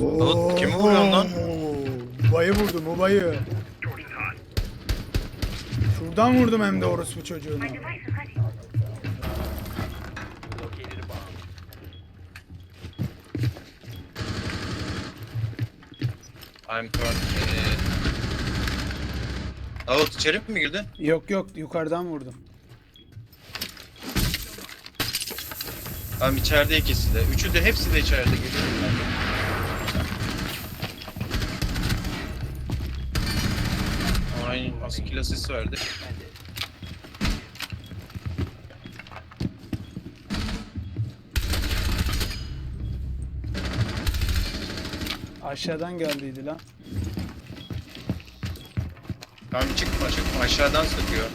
Davut, kimi vuruyorsun lan? Ubayı vurdum ubayı. Şuradan vurdum hem de orospu çocuğunu. I'm currently... Davut içeri mi girdin? Yok yok yukarıdan vurdum. Tamam içeride ikisi de. Üçü de hepsi de içeride geliyorum ben de. Ay skill assist verdi. Aşağıdan geldiydi lan. Tamam çıkma çıkma aşağıdan sıkıyor.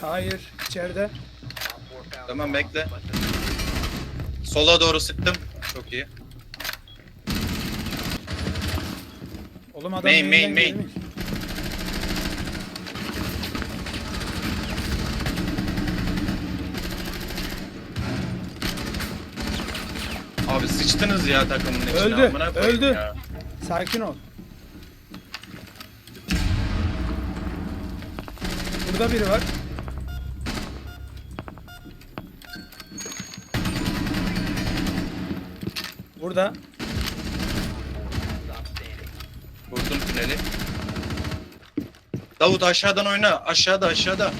Hayır içeride. Tamam bekle. Sola doğru sıktım. Çok iyi. Oğlum adam Main, main, main. gelmiş. Abi sıçtınız ya takımın içine. Öldü, amına koyayım öldü. ya. Sakin ol. Burada biri var. Burada. Vurdum tüneli. Davut aşağıdan oyna. Aşağıda aşağıda.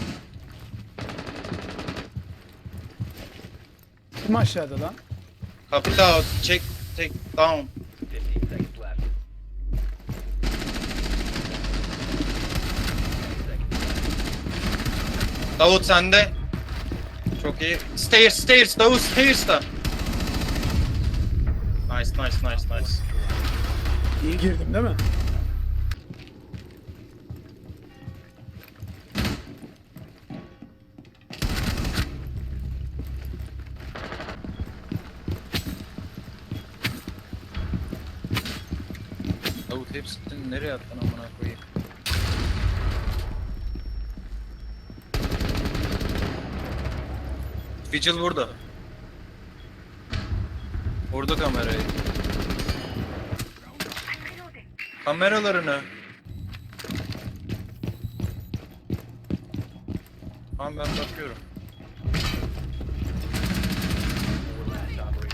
Kim aşağıda lan? Kapita çek tek down. Davut sende. Çok iyi. Stairs, stairs, Davut stairs'ta. Nice, nice, nice, nice. İyi girdim değil mi? Hepsini nereye attın amına koyayım? Vigil burada. Vurdu kamerayı. Kameralarını. Tamam ben bakıyorum.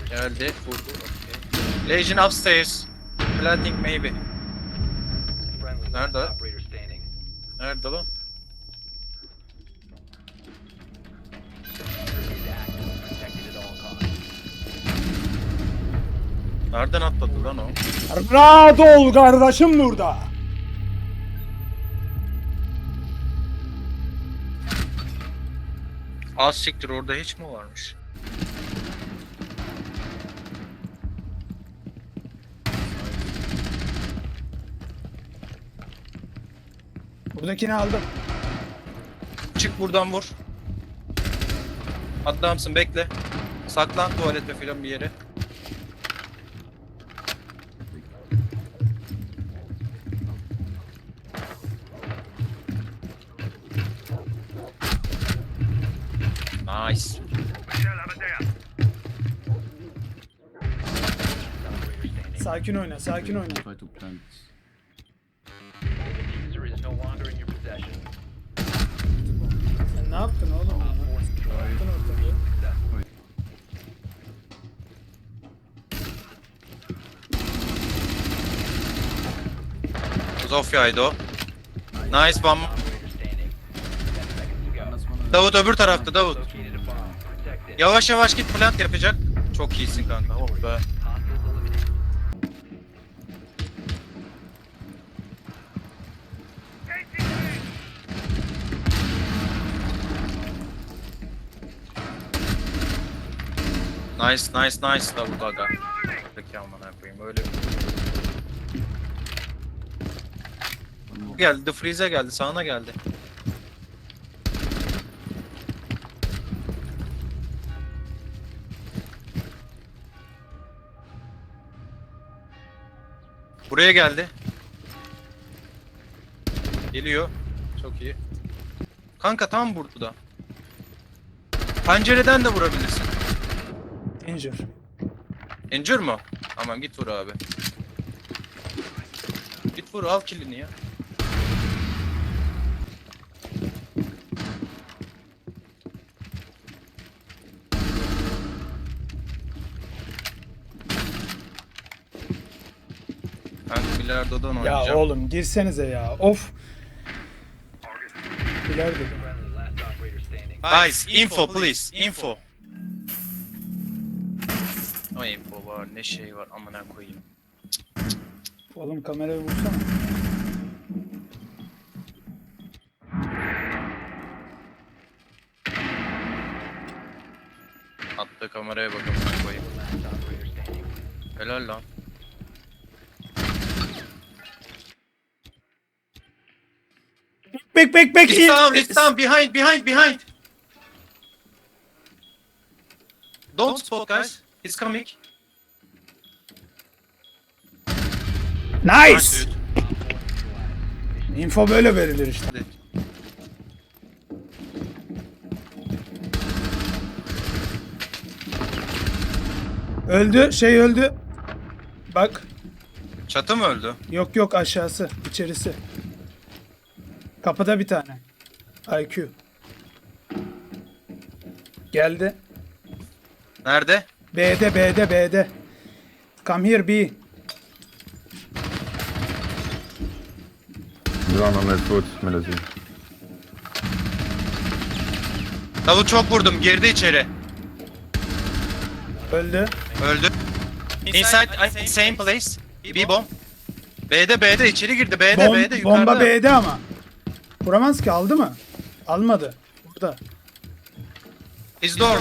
Geldi, vurdu. Okay. Legion upstairs. Planting maybe. Nerede? Nerede lan? Nereden atladı lan o? Rahat ol kardeşim burada. Az siktir orada hiç mi varmış? Buradakini aldım. Çık buradan vur. Adamsın bekle. Saklan tuvalete filan bir yere. Nice. Sakin oyna, sakin oyna. Ne yaptın oğlum? Ne yaptın ortada? Zofya'ydı o. Nice bomb. Davut öbür tarafta Davut. Yavaş yavaş git plant yapacak. Çok iyisin kanka. Oh be. Nice nice nice Davut aga. Peki amına koyayım öyle. Geldi, The Freeze'e geldi, sağına geldi. Buraya geldi. Geliyor. Çok iyi. Kanka tam burada. Pencereden de vurabilirsin. Injure. Injure mu? Tamam git vur abi. Git vur al killini ya. Kanka bilardodan Ya oynayacağım. oğlum girsenize ya. Of. Biler dedim. Guys, info please, info. O info var, ne şey var amına koyayım. Oğlum kamerayı vursana. Atla kameraya bak amına koyayım. Helal lan. Bek bek bek. It's down, it's down, behind, behind, behind. Don't spot guys, he's coming. Nice. dude. Info böyle verilir işte. Öldü. Şey öldü. Bak. Çatı mı öldü? Yok yok aşağısı. içerisi. Kapıda bir tane. IQ. Geldi. Nerede? B'de B'de B'de. Come here B. Run on their foot, Melody. Davut çok vurdum, girdi içeri. Öldü. Öldü. Inside, I- same place. B bomb. B'de B'de içeri girdi. B'de Bom- B'de yukarıda. bomba B'de ama. Vuramaz ki aldı mı? Almadı. Burada. His door.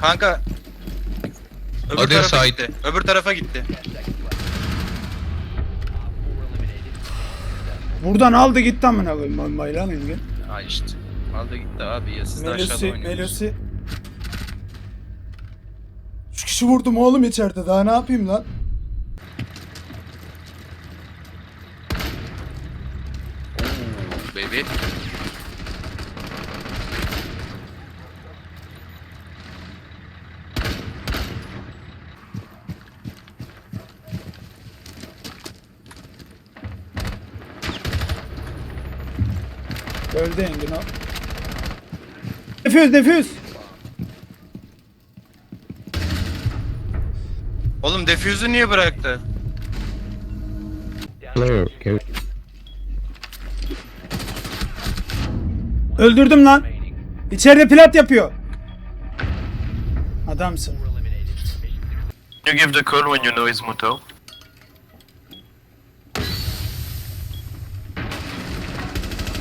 Kanka. Öbür Other tarafa side. gitti. Öbür tarafa gitti. Buradan aldı gitti amına koyayım bombayı lan Engin. Ha işte. Aldı gitti abi ya siz de aşağıda Melusi, oynuyorsunuz. Melusi. Üç kişi vurdum oğlum içeride. Daha ne yapayım lan? Öldü Engin o. Defüz defüz. Oğlum defuse'u niye bıraktı? Okay. Öldürdüm lan. İçeride plat yapıyor. Adamsın. You give the call when you know it's Muto.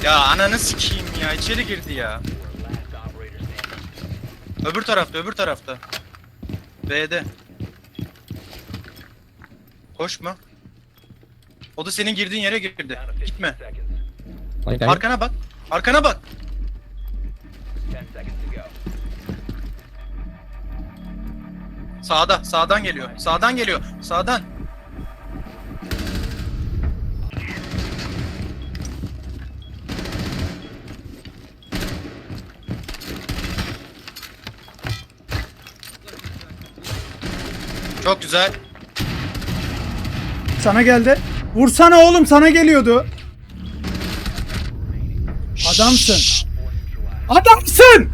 Ya ananı sikeyim ya içeri girdi ya. Öbür tarafta öbür tarafta. B'de. Koşma. O da senin girdiğin yere girdi. Gitme. Arkana bak. Arkana bak. Sağda, sağdan geliyor. Sağdan geliyor. Sağdan. Çok güzel. Sana geldi. Vursana oğlum sana geliyordu. Adamsın. Adamsın.